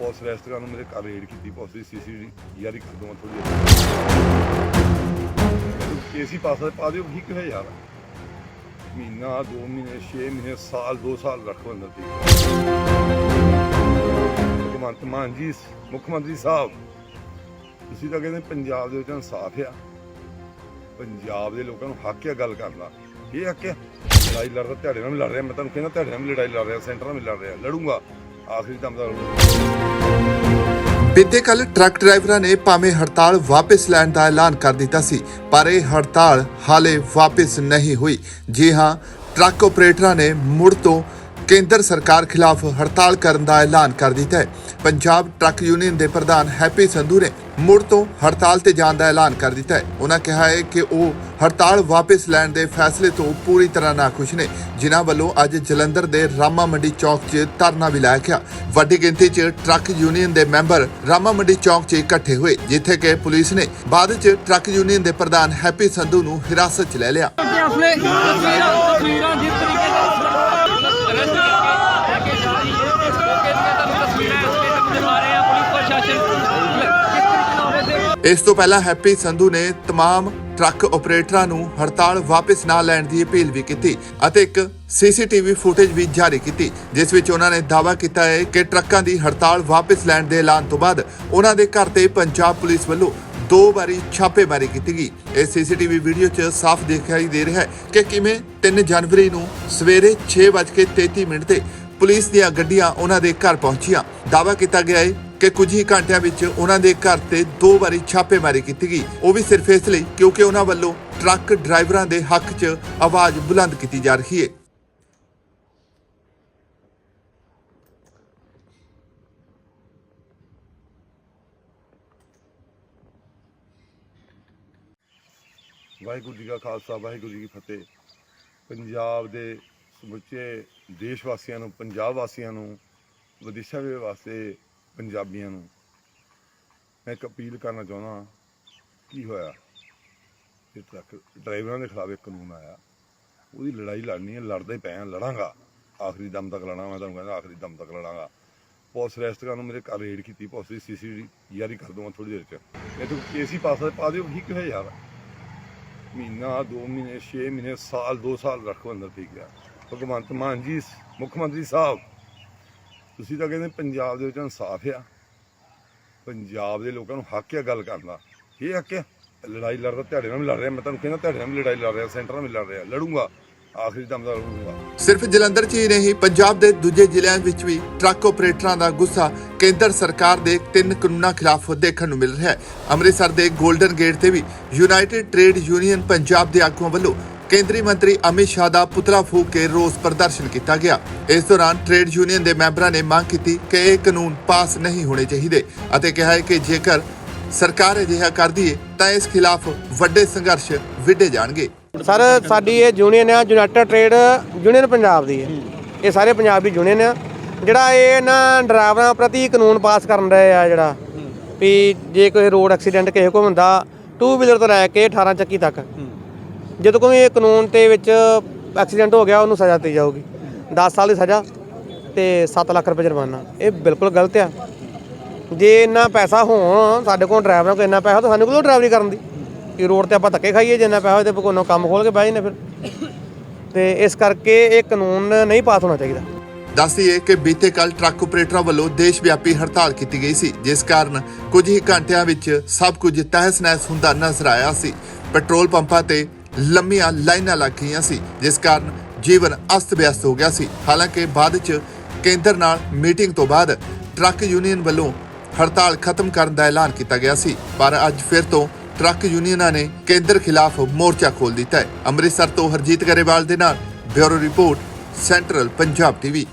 Police rest ਨੂੰ ਮੇਰੇ ਘਰ ਰੇਡ ਕੀਤੀ, ਪੁਲਿਸ ਦੀ ਸੀਸੀ ਯਾਰੀ ਕਰ ਦਵਾਂ ਥੋੜੀ ਕੇਸੀ ਪਾਸਾ ਪਾ ਦਿਓ ਠੀਕ ਹੈ ਯਾਰ। ਮਹੀਨਾ, ਦੋ ਮਹੀਨੇ 6 ਮਹੀਨੇ, ਸਾਲ 2 ਸਾਲ ਰੱਖੋ ਅੰਦਰ ਦੀ। ਭਗਵੰਤ ਮਾਨ ਜੀ, ਮੁੱਖ ਮੰਤਰੀ ਸਾਹਿਬ, ਤੁਸੀਂ ਤਾਂ ਕਹਿੰਦੇ ਪੰਜਾਬ ਦੇ ਵਿੱਚ ਇਨਸਾਫ ਆ। ਪੰਜਾਬ ਦੇ ਲੋਕਾਂ ਨੂੰ ਹੱਕ ਆ ਗੱਲ ਕਰਨ ਦਾ। ਇਹ ਹੱਕ ਆ। ਲੜਾਈ ਲੜਦਾ, ਤੁਹਾਡੇ ਨਾਲ ਵੀ ਲੜ ਰਿਹਾ, ਮੈਂ ਤੁਹਾਨੂੰ ਕਹਿੰਦਾ ਤੁਹਾਡੇ ਨਾਲ ਵੀ ਲੜਾਈ ਲੜ ਰਿਹਾ, ਸੈਂਟਰ ਨਾਲ ਵੀ ਲੜ ਰਿਹਾ, ਲੜੂੰਗਾ। ਆਖਰੀ ਦਮ ਦਾ ਬੀਤੇ ਕੱਲ ਟਰੱਕ ਡਰਾਈਵਰਾਂ ਨੇ ਭਾਵੇਂ ਹੜਤਾਲ ਵਾਪਸ ਲੈਣ ਦਾ ਐਲਾਨ ਕਰ ਦਿੱਤਾ ਸੀ, ਪਰ ਇਹ ਹੜਤਾਲ ਹਾਲੇ ਵਾਪਸ ਨਹੀਂ ਹੋਈ। ਜੀ ਹਾਂ, ਟਰੱਕ ਆਪਰੇਟਰਾਂ ਨੇ ਮੁੜ ਤੋਂ ਕੇਂਦਰ ਸਰਕਾਰ ਖਿਲਾਫ ਹੜਤਾਲ ਕਰਨ ਦਾ ਐਲਾਨ ਕਰ ਦਿੱਤਾ ਹੈ। ਪੰਜਾਬ ਟਰੱਕ ਯੂਨੀਅਨ ਦੇ ਪ੍ਰਧਾਨ ਹੈਪੀ ਸੰਧੂ ਨੇ ਮੁੜ ਤੋਂ ਹੜਤਾਲ ਤੇ ਜਾਣ ਦਾ ਐਲਾਨ ਕਰ ਦਿੱਤਾ ਹੈ। ਉਹਨਾਂ ਕਿਹਾ ਹੈ ਕਿ ਉਹ ਹੜਤਾਲ ਵਾਪਸ ਲੈਣ ਦੇ ਫੈਸਲੇ ਤੋਂ ਪੂਰੀ ਤਰ੍ਹਾਂ ਨਾਖੁਸ਼ ਨੇ। ਜਿਨ੍ਹਾਂ ਵੱਲੋਂ ਅੱਜ ਜਲੰਧਰ ਦੇ ਰਾਮਾ ਮੰਡੀ ਚੌਕ 'ਚ ਧਰਨਾ ਵੀ ਲਾਇਆ ਗਿਆ। ਵੱਡੀ ਗਿਣਤੀ 'ਚ ਟਰੱਕ ਯੂਨੀਅਨ ਦੇ ਮੈਂਬਰ ਰਾਮਾ ਮੰਡੀ ਚੌਕ 'ਚ ਇਕੱਠੇ ਹੋਏ, ਜਿੱਥੇ ਕਿ ਪੁਲਿਸ ਨੇ ਬਾਅਦ 'ਚ ਟਰੱਕ ਯੂਨੀਅਨ ਦੇ ਪ੍ਰਧਾਨ ਹੈਪੀ ਸੰਧੂ ਨੂੰ ਹਿਰਾਸਤ 'ਚ ਲੈ ਲਿਆ। ਕਿ ਤਸਵੀਰਾਂ ਤਸਵੀਰਾਂ ਜਿਸ ਤਰੀਕੇ ਨਾਲ ਰੈਸਟ ਕਰਕੇ ਲੈ ਕੇ ਜਾ ਰਹੀ ਹੈ ਇਸ ਮੌਕੇ ਤੇ ਤੁਹਾਨੂੰ ਤਸਵੀਰਾਂ ਇਸ ਤੇ ਦਿਖਾ ਰਹੇ ਆ ਪੁਲਿਸ ਪ੍ਰਸ਼ਾਸਨ ਕਿਸ ਤਰੀਕੇ ਨਾਲ ਉਹਦੇ ਤੇ ਇਸ ਤੋਂ ਪਹਿਲਾਂ ਹੈਪੀ ਸੰਧੂ ਨੇ तमाम ਟਰੱਕ ਆਪਰੇਟਰਾਂ ਨੂੰ ਹੜਤਾਲ ਵਾਪਸ ਨਾ ਲੈਣ ਦੀ ਅਪੀਲ ਵੀ ਕੀਤੀ ਅਤੇ ਇੱਕ ਸੀਸੀਟੀਵੀ ਫੁਟੇਜ ਵੀ ਜਾਰੀ ਕੀਤੀ ਜਿਸ ਵਿੱਚ ਉਹਨਾਂ ਨੇ ਦਾਅਵਾ ਕੀਤਾ ਹੈ ਕਿ ਟਰੱਕਾਂ ਦੀ ਹੜਤਾਲ ਵਾਪਸ ਲੈਣ ਦੇ ਐਲਾਨ ਤੋਂ ਬਾਅਦ ਉਹਨਾਂ ਦੇ ਘਰ ਤੇ ਪੰਜਾਬ ਪੁਲਿਸ ਵੱਲੋਂ ਦੋ ਵਾਰੀ ਛਾਪੇਮਾਰੀ ਕੀਤੀ ਗਈ ਇਸ ਸੀਸੀਟੀਵੀ ਵੀਡੀਓ 'ਚ ਸਾਫ਼ ਦਿਖਾਈ ਦੇ ਰਿਹਾ ਹੈ ਕਿ ਕਿਵੇਂ 3 ਜਨਵਰੀ ਨੂੰ ਸਵੇਰੇ 6:33 ਮਿੰਟ ਤੇ ਪੁਲਿਸ ਦੀਆਂ ਗੱਡੀਆਂ ਉਹਨਾਂ ਦੇ ਘਰ ਪਹੁੰਚੀਆਂ ਦਾਅਵਾ ਕੀਤਾ ਗਿਆ ਹੈ ਕਿ ਕੁਝ ਹੀ ਘੰਟਿਆਂ ਵਿੱਚ ਉਹਨਾਂ ਦੇ ਘਰ ਤੇ ਦੋ ਵਾਰੀ ਛਾਪੇਮਾਰੀ ਕੀਤੀ ਗਈ। ਉਹ ਵੀ ਸਿਰਫ ਇਸ ਲਈ ਕਿਉਂਕਿ ਉਹਨਾਂ ਵੱਲੋਂ ਟਰੱਕ ਡਰਾਈਵਰਾਂ ਦੇ ਹੱਕ 'ਚ ਆਵਾਜ਼ ਬੁਲੰਦ ਕੀਤੀ ਜਾ ਰਹੀ ਹੈ ਵਾਹਿਗੁਰੂ ਜੀ ਕਾ ਖਾਲਸਾ, ਵਾਹਿਗੁਰੂ ਜੀ ਕੀ ਫਤਿਹ। ਪੰਜਾਬ ਦੇ ਸਮੁੱਚੇ ਦੇਸ਼ ਵਾਸੀਆਂ ਨੂੰ, ਪੰਜਾਬ ਵਾਸੀਆਂ ਨੂੰ, ਵਿਦੇਸ਼ਾਂ ਦੇ ਵਾਸਤੇ ਪੰਜਾਬੀਆਂ ਨੂੰ। ਮੈਂ ਇੱਕ ਅਪੀਲ ਕਰਨਾ ਚਾਹੁੰਦਾ ਕੀ ਹੋਇਆ? ਇਹ ਟਰੱਕ ਡਰਾਈਵਰਾਂ ਦੇ ਖਿਲਾਫ ਇੱਕ ਕਾਨੂੰਨ ਆਇਆ। ਉਹਦੀ ਲੜਾਈ ਲੜਨੀ ਹੈ, ਲੜਦੇ ਪਏ ਆ ਲੜਾਂਗਾ। ਆਖਰੀ ਦਮ ਤੱਕ ਲੜਾਂ ਮੈਂ ਤੁਹਾਨੂੰ ਕਹਿੰਦਾ ਆਖਰੀ ਦਮ ਤੱਕ ਲੜਾਂਗਾ। ਪੁਲਿਸ ਰੈਸਟ ਕਰਨ ਨੂੰ ਮੇਰੇ ਘਰ ਰੇਡ ਕੀਤੀ, ਪੁਲਿਸ ਦੀ ਸੀਸੀ ਯਾਰੀ ਕਰ ਦਵਾਂ ਥੋੜੀ ਦੇਰ ਚ। ਇਹ ਤੋਂ ਕੇਸੀ ਪਾਸਾ ਪਾ ਦਿਓ, ਠੀਕ ਹੈ ਯਾਰ। ਮਹੀਨਾ, ਦੋ ਮਹੀਨੇ 6 ਮਹੀਨੇ, ਸਾਲ 2 ਸਾਲ ਰੱਖੋ ਅੰਦਰ ਠੀਕ ਆ ਭਗਵੰਤ ਮਾਨ ਜੀ, ਮੁੱਖ ਮੰਤਰੀ ਸਾਹਿਬ ਤੁਸੀਂ ਤਾਂ ਕਹਿੰਦੇ ਪੰਜਾਬ ਦੇ ਵਿੱਚ ਇਨਸਾਫ ਆ। ਪੰਜਾਬ ਦੇ ਲੋਕਾਂ ਨੂੰ ਹੱਕ ਆ ਗੱਲ ਕਰਨ ਦਾ। ਇਹ ਹੱਕ ਆ। ਲੜਾਈ ਲੜਦਾ ਤੁਹਾਡੇ ਨਾਲ ਵੀ ਲੜ ਰਿਹਾ। ਮੈਂ ਤੁਹਾਨੂੰ ਕਹਿੰਦਾ ਤੁਹਾਡੇ ਨਾਲ ਵੀ ਲੜਾਈ ਲੜ ਰਿਹਾ, ਸੈਂਟਰ ਨਾਲ ਵੀ ਲੜ ਰਿਹਾ। ਲੜੂੰਗਾ। ਆਖਰੀ ਦਮ ਦਾ ਲੜੂੰਗਾ। ਸਿਰਫ ਜਲੰਧਰ 'ਚ ਹੀ ਨਹੀਂ, ਪੰਜਾਬ ਦੇ ਦੂਜੇ ਜ਼ਿਲ੍ਹਿਆਂ ਵਿੱਚ ਵੀ ਟਰੱਕ ਆਪਰੇਟਰਾਂ ਦਾ ਗੁੱਸਾ ਕੇਂਦਰ ਸਰਕਾਰ ਦੇ ਤਿੰਨ ਕਾਨੂੰਨਾਂ ਖਿਲਾਫ ਦੇਖਣ ਨੂੰ ਮਿਲ ਰਿਹਾ ਹੈ। ਅੰਮ੍ਰਿਤਸਰ ਦੇ 골ਡਨ ਗੇਟ ਤੇ ਵੀ ਯੂਨਾਈਟਿਡ ਟ੍ਰੇਡ ਯੂਨੀਅਨ ਪੰਜਾਬ ਦੇ ਆਗੂਆਂ ਵੱਲੋਂ ਕੇਂਦਰੀ ਮੰਤਰੀ ਅਮਿਤ ਸ਼ਾਹ ਦਾ ਪੁਤਲਾ ਫੂਕ ਕੇ ਰੋਸ ਪ੍ਰਦਰਸ਼ਨ ਕੀਤਾ ਗਿਆ। ਇਸ ਦੌਰਾਨ ਟ੍ਰੇਡ ਯੂਨੀਅਨ ਦੇ ਮੈਂਬਰਾਂ ਨੇ ਮੰਗ ਕੀਤੀ ਕਿ ਇਹ ਕਾਨੂੰਨ ਪਾਸ ਨਹੀਂ ਹੋਣੇ ਚਾਹੀਦੇ ਅਤੇ ਕਿਹਾ ਹੈ ਕਿ ਜੇਕਰ ਸਰਕਾਰ ਅਜਿਹਾ ਕਰਦੀ ਹੈ, ਤਾਂ ਇਸ ਖਿਲਾਫ ਵੱਡੇ ਸੰਘਰਸ਼ ਵਿੱਢੇ ਜਾਣਗੇ। ਸਰ, ਸਾਡੀ ਇਹ ਯੂਨੀਅਨ ਆ, ਯੂਨਾਈਟਿਡ ਟ੍ਰੇਡ ਯੂਨੀਅਨ ਪੰਜਾਬ ਦੀ ਹੈ। ਇਹ ਸਾਰੇ ਪੰਜਾਬ ਦੀ ਯੂਨੀਅਨ ਆ। ਜਿਹੜਾ ਇਹ ਨਾ ਡਰਾਈਵਰਾਂ ਪ੍ਰਤੀ ਕਾਨੂੰਨ ਪਾਸ ਕਰਨ ਰਹੇ ਆ ਜਿਹੜਾ, ਵੀ ਜੇ ਕੋਈ ਰੋਡ ਐਕਸੀਡੈਂਟ ਕਿਸੇ ਕੋਲ ਹੁੰਦਾ ਟੂ ਵੀਲਰ ਤੋਂ ਲੈ ਕੇ 18 ਚੱਕੀ ਤੱਕ ਜਦੋਂ ਕੋਈ ਇਹ ਕਾਨੂੰਨ ਤੇ ਵਿੱਚ ਐਕਸੀਡੈਂਟ ਹੋ ਗਿਆ, ਉਹਨੂੰ ਸਜ਼ਾ ਦਿੱਤੀ ਜਾਊਗੀ। 10 ਸਾਲ ਦੀ ਸਜ਼ਾ ਤੇ 7 ਲੱਖ ਰੁਪਏ ਜੁਰਮਾਨਾ। ਇਹ ਬਿਲਕੁਲ ਗਲਤ ਆ। ਜੇ ਇੰਨਾ ਪੈਸਾ ਹੋਣ, ਸਾਡੇ ਕੋਲ ਡਰਾਈਵਰਾਂ ਕੋਲ ਇੰਨਾ ਪੈਸਾ, ਤਾਂ ਸਾਨੂੰ ਕੋਲੋਂ ਡਰਾਈਵਰੀ ਕਰਨ ਦੀ? ਕਿ ਰੋਡ ਤੇ ਆਪਾਂ ਧੱਕੇ ਖਾਈਏ ਜਿੰਨਾ ਪੈਸਾ ਹੋਏ ਤੇ ਕੋਨੋਂ ਕੰਮ ਖੋਲ ਕੇ ਬਹਿ ਜਾਂਦੇ ਫਿਰ। ਤੇ ਇਸ ਕਰਕੇ ਇਹ ਕਾਨੂੰਨ ਨਹੀਂ ਪਾਸ ਹੋਣਾ ਚਾਹੀਦਾ। ਦੱਸਦੀਏ ਕਿ ਬੀਤੇ ਕੱਲ ਟਰੱਕ ਆਪਰੇਟਰਾਂ ਵੱਲੋਂ ਦੇਸ਼ ਵਿਆਪੀ ਹੜਤਾਲ ਕੀਤੀ ਗਈ ਸੀ, ਜਿਸ ਕਾਰਨ ਕੁਝ ਹੀ ਘੰਟਿਆਂ ਵਿੱਚ ਸਭ ਕੁਝ ਤਹਿਸ-ਨਹਿਸ ਹੁੰਦਾ ਨਜ਼ਰ ਆਇਆ ਸੀ। ਪੈਟਰੋਲ ਪੰਪਾਂ ਤੇ ਲੰਮੀਆਂ ਲਾਈਨਾਂ ਲੱਗ ਗਈਆਂ ਸੀ, ਜਿਸ ਕਾਰਨ ਜੀਵਨ ਅਸਤ-ਵਿਅਸਤ ਹੋ ਗਿਆ ਸੀ। ਹਾਲਾਂਕਿ ਬਾਅਦ 'ਚ ਕੇਂਦਰ ਨਾਲ ਮੀਟਿੰਗ ਤੋਂ ਬਾਅਦ ਟਰੱਕ ਯੂਨੀਅਨ ਵੱਲੋਂ ਹੜਤਾਲ ਖਤਮ ਕਰਨ ਦਾ ਐਲਾਨ ਕੀਤਾ ਗਿਆ ਸੀ, ਪਰ ਅੱਜ ਫਿਰ ਤੋਂ ਟਰੱਕ ਯੂਨੀਅਨਾਂ ਨੇ ਕੇਂਦਰ ਖਿਲਾਫ ਮੋਰਚਾ ਖੋਲ ਦਿੱਤਾ ਹੈ। ਅੰਮ੍ਰਿਤਸਰ ਤੋਂ ਹਰਜੀਤ ਗਰੇਵਾਲ ਦੇ ਨਾਲ bureau report, central Punjab TV.